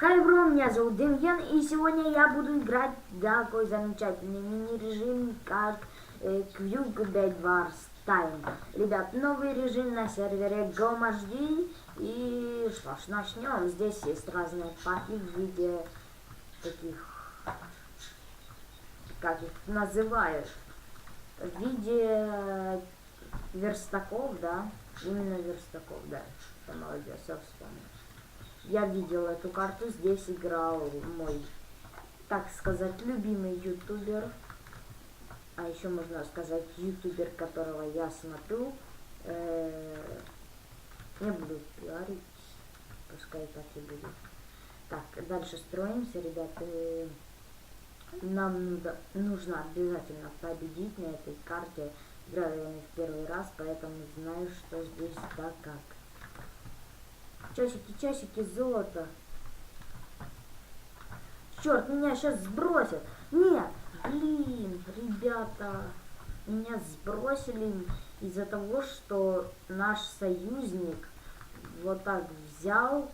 Хай бро, меня зовут Демьян, и сегодня я буду играть такой замечательный мини-режим, как э, Quick Dead Wars Time. Ребят, новый режим на сервере GOMHD, и что ж, начнем. Здесь есть разные паки в виде таких, как их называют, в виде верстаков, да, именно верстаков, да, это молодец, я вспомнил. Я видел эту карту, здесь играл мой, так сказать, любимый ютубер. А еще можно сказать ютубер, которого я смотрю. Э, не буду пиарить, пускай так и будет. Так, дальше строимся, ребята. Нам нужно обязательно победить на этой карте. Играю я не в первый раз, поэтому знаю, что здесь да как. Часики, часики, золото. Черт, меня сейчас сбросят. Нет, блин, ребята, меня сбросили из-за того, что наш союзник вот так взял.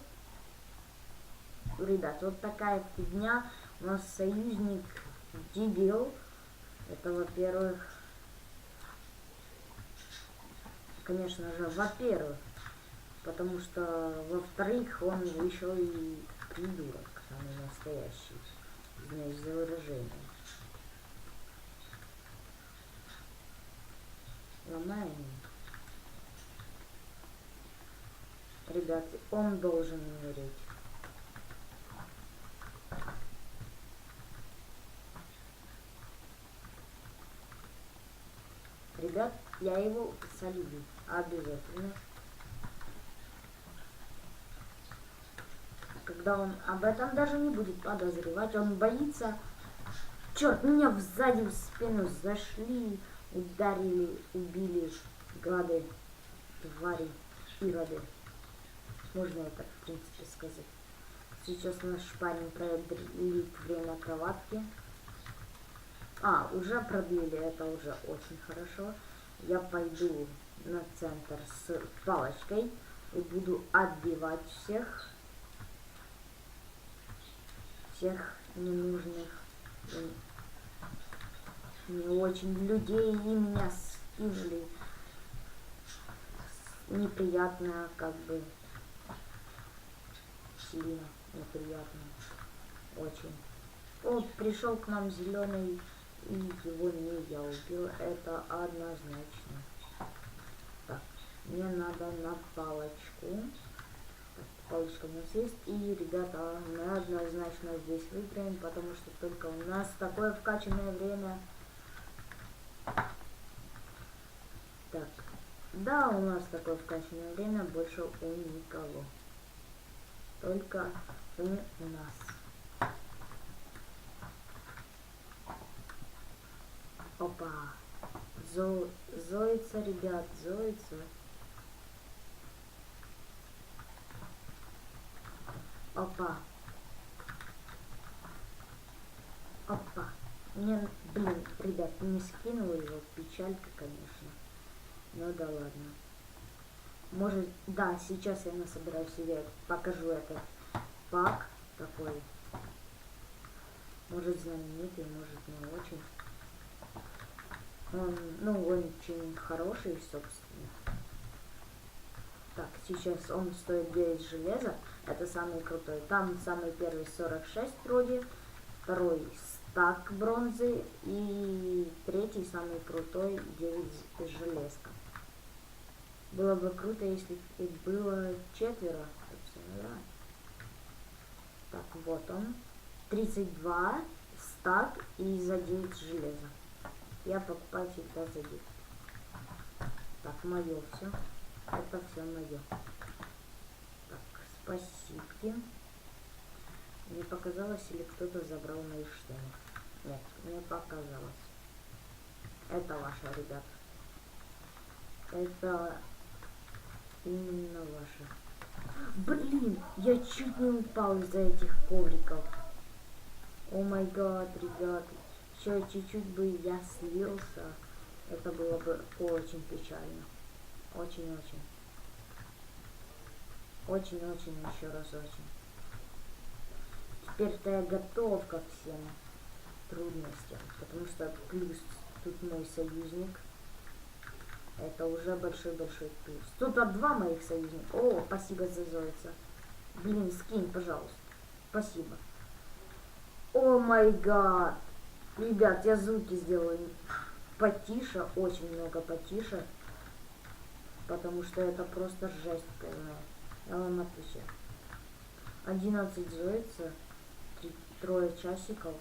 Ребят, вот такая фигня. У нас союзник дебил. Это, во-первых, конечно же, во-первых, Потому что, во-вторых, он еще и придурок, самый настоящий. Извиняюсь за выражение. Ломаем. Ребят, он должен умереть. Ребят, я его солью. Обязательно. Когда он об этом даже не будет подозревать, он боится. Черт, меня сзади в спину зашли, ударили, убили гады, твари, ироды. Можно это, в принципе, сказать. Сейчас наш парень продлит время кроватки. А, уже продлили, это уже очень хорошо. Я пойду на центр с палочкой и буду отбивать всех всех ненужных не очень людей и меня скинули. Неприятно, как бы сильно неприятно. Очень. Вот пришел к нам зеленый и его не я убил. Это однозначно. Так, мне надо на палочку палочка у нас есть. И, ребята, мы однозначно здесь выиграем, потому что только у нас такое вкачанное время. Так, да, у нас такое вкачанное время, больше у никого. Только у нас. Опа. Зо... Зоица, ребят, зоица. Опа. Опа. Мне, блин, ребят, не скинула его. Печалька, конечно. Ну да ладно. Может, да, сейчас я насобираю себе, покажу этот пак такой. Может знаменитый, может не очень. Он, ну, он очень хороший, собственно. Так, сейчас он стоит 9 железа. Это самый крутой. Там самый первый 46 вроде. Второй стак бронзы. И третий самый крутой 9 железка. Было бы круто, если было четверо. Так, вот он. 32 стак и за 9 железа. Я покупаю всегда за 9. Так, мое все. Это все мое. Так, спасибо. Мне показалось, или кто-то забрал мои штаны. Нет, мне показалось. Это ваше, ребят. Это именно ваше. Блин, я чуть не упал из-за этих ковриков. О май гад, ребят. Еще чуть-чуть бы я слился. Это было бы очень печально. Очень-очень. Очень-очень, еще раз очень. теперь-то я готов ко всем трудностям, потому что плюс тут мой союзник. Это уже большой-большой плюс. Тут а два моих союзника. О, спасибо за золото. Блин, скинь, пожалуйста. Спасибо. О май гад. Ребят, я звуки сделаю потише, очень много потише. Потому что это просто жесть полная. Я вам отвечаю. 11 зоится, трое часиков.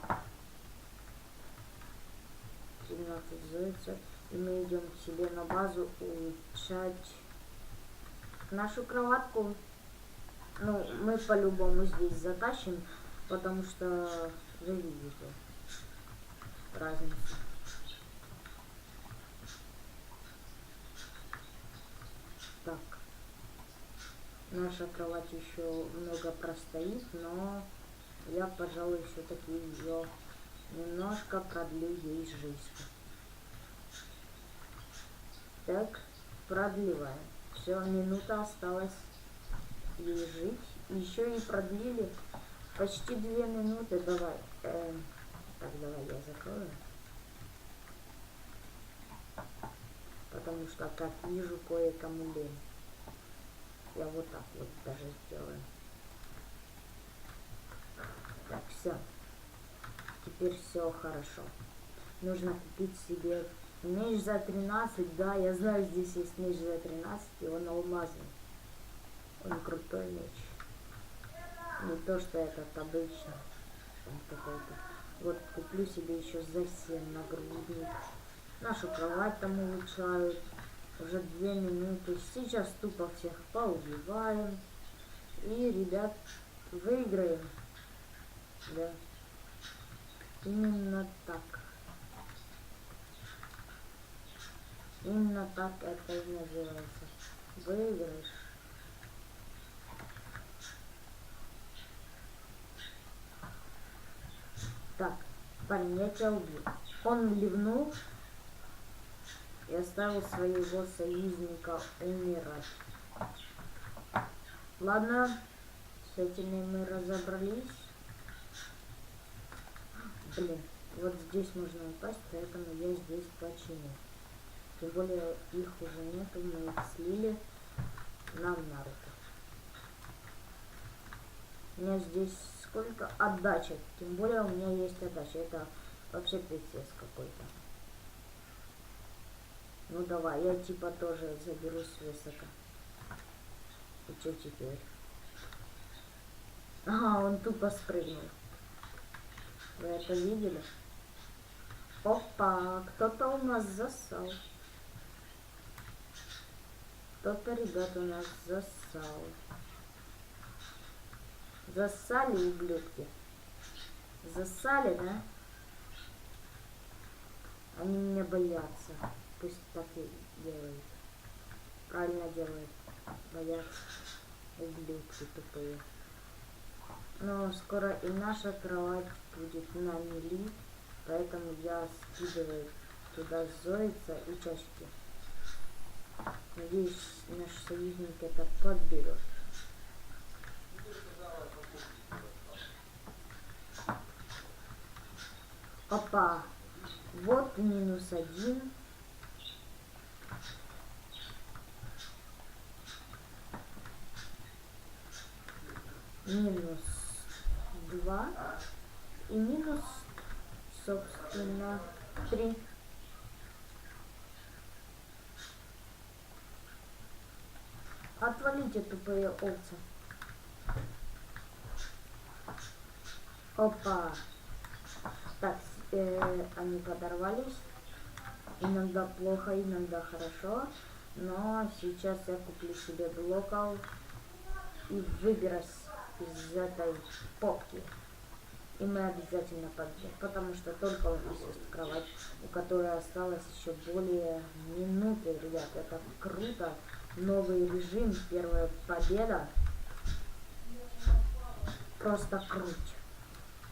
17 зоится. И мы идем к себе на базу улучшать нашу кроватку. Ну, мы по-любому здесь затащим, потому что вы видите разницу. Так. Наша кровать еще много простоит, но я, пожалуй, все-таки ее немножко продлю ей жизнь. Так, продлеваем. Все, минута осталась ей жить. Еще и продлили почти две минуты. Давай. Э, так, давай я закрою. Потому что, как вижу, кое-кому лень. Я вот так вот даже сделаю. Так, все. Теперь все хорошо. Нужно купить себе Меч за 13, да, я знаю, здесь есть меч за 13, и он алмазный. Он крутой меч. Не то, что этот обычный. Он какой-то. Вот куплю себе еще за 7 нагрудник. Нашу кровать там улучшают. Уже две минуты. Сейчас тупо всех поубиваем. И, ребят, выиграем. Да. Именно так. Именно так это и называется. Выигрыш. Так, парень, я тебя убил. Он ливнул и оставил своего союзника умирать. Ладно, с этими мы разобрались. Блин, вот здесь можно упасть, поэтому я здесь починю. Тем более их уже нету, мы их слили нам на руку. У меня здесь сколько отдача. Тем более у меня есть отдача. Это вообще пиздец какой-то. Ну давай, я типа тоже заберусь высоко. И что теперь? Ага, он тупо спрыгнул. Вы это видели? Опа, кто-то у нас засал. Кто-то, ребят, у нас засал. Засали, ублюдки. Засали, да? Они меня боятся. Пусть так и делают. Правильно делают. Боятся. Ублюдки тупые. Но скоро и наша кровать будет на мели. Поэтому я скидываю туда Зоица и часики. Надеюсь, наш союзник это подберет. Опа. Вот минус один. Минус два. И минус, собственно, три. Отвалите, тупые овцы. Опа. Так, э, они подорвались. Иногда плохо, иногда хорошо. Но сейчас я куплю себе блоков и выберусь из этой попки. И мы обязательно победим, потому что только у нас есть кровать, у которой осталось еще более минуты, ребят. Это круто новый режим, первая победа. Просто круть.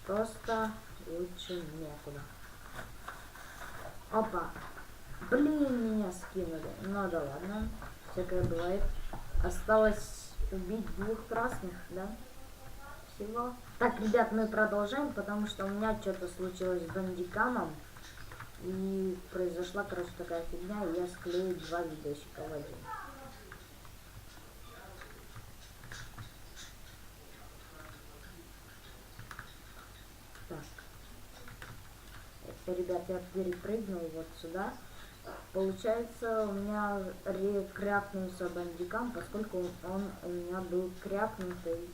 Просто лучше некуда. Опа. Блин, меня скинули. Ну да ладно. Всякое бывает. Осталось убить двух красных, да? Всего. Так, ребят, мы продолжаем, потому что у меня что-то случилось с бандикамом. И произошла, короче, такая фигня, и я склею два видосика в один. Так. Ребят, я перепрыгнул вот сюда. Получается, у меня крякнулся бандикам, поскольку он у меня был крякнутый.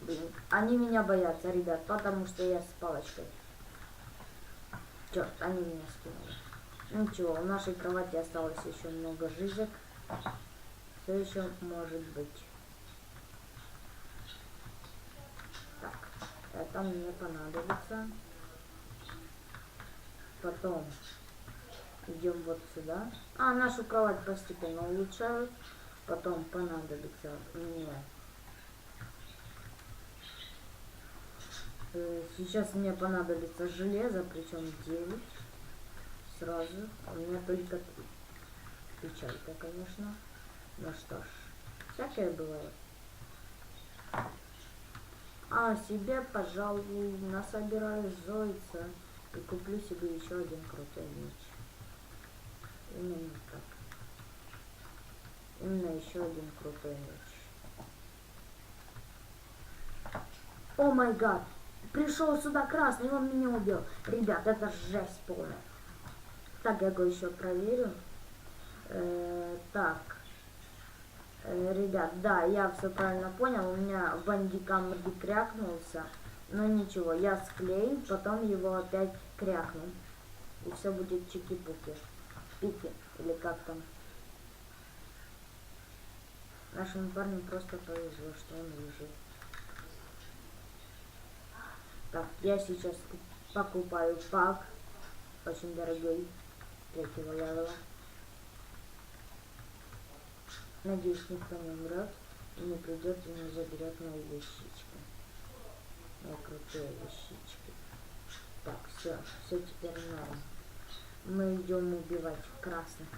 Блин, они меня боятся, ребят, потому что я с палочкой. Черт, они меня скинули. Ну ничего, у нашей кровати осталось еще много жизнек. Все еще может быть. Так, это мне понадобится. Потом идем вот сюда. А, нашу кровать постепенно улучшают. Потом понадобится мне... Сейчас мне понадобится железо, причем 9. Сразу. У меня только 3. Печалька, конечно. Ну что ж, всякое бывает. А себе, пожалуй, насобираю зойца и куплю себе еще один крутой меч. Именно так. Именно еще один крутой меч. О май гад! Пришел сюда красный, он меня убил. Ребят, это жесть полная. Так, я его еще проверю. Э, так. Э, ребят, да, я все правильно понял. У меня бандикам крякнулся. Но ничего, я склею, потом его опять крякну. И все будет чики-пуки. Пики, или как там. Нашему парню просто повезло, что он выжил. Так, я сейчас ку- покупаю пак. Очень дорогой. Третьего левела. Надеюсь, никто не умрет и не придет и не заберет мои вещички. Мои крутые вещички. Так, все, все теперь норм. Мы идем убивать красных.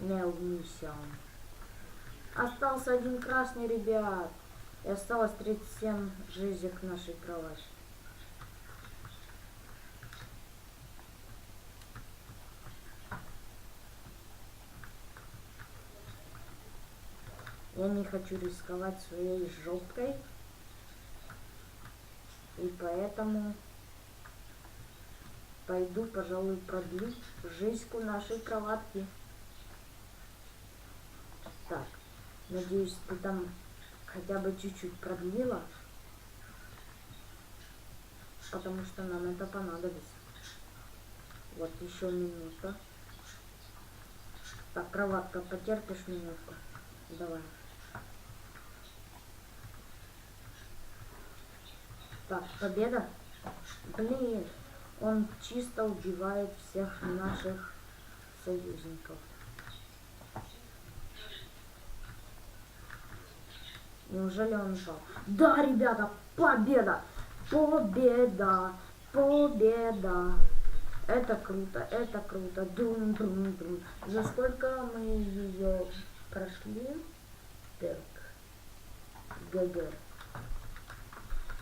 Не унесем. Остался один красный, ребят. И осталось 37 жизнек нашей кровати. Я не хочу рисковать своей жопкой. И поэтому пойду, пожалуй, продлю жизньку нашей кроватки. Так, надеюсь, ты там хотя бы чуть-чуть продлила. Потому что нам это понадобится. Вот еще минута. Так, кроватка, потерпишь минутку? Давай. Так, победа. Блин, он чисто убивает всех наших союзников. Неужели он упал? Да, ребята, победа! Победа! Победа! Это круто, это круто. Друм, друм, друм. За сколько мы ее прошли? Так. ГГ.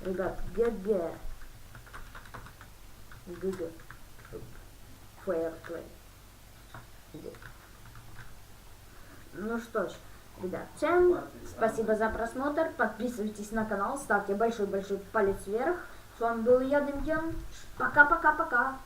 Ребят, ГГ. ГГ. Фейерплей. Ну что ж, всем спасибо за просмотр. Подписывайтесь на канал, ставьте большой-большой палец вверх. С вами был я, Демьян. Пока-пока-пока.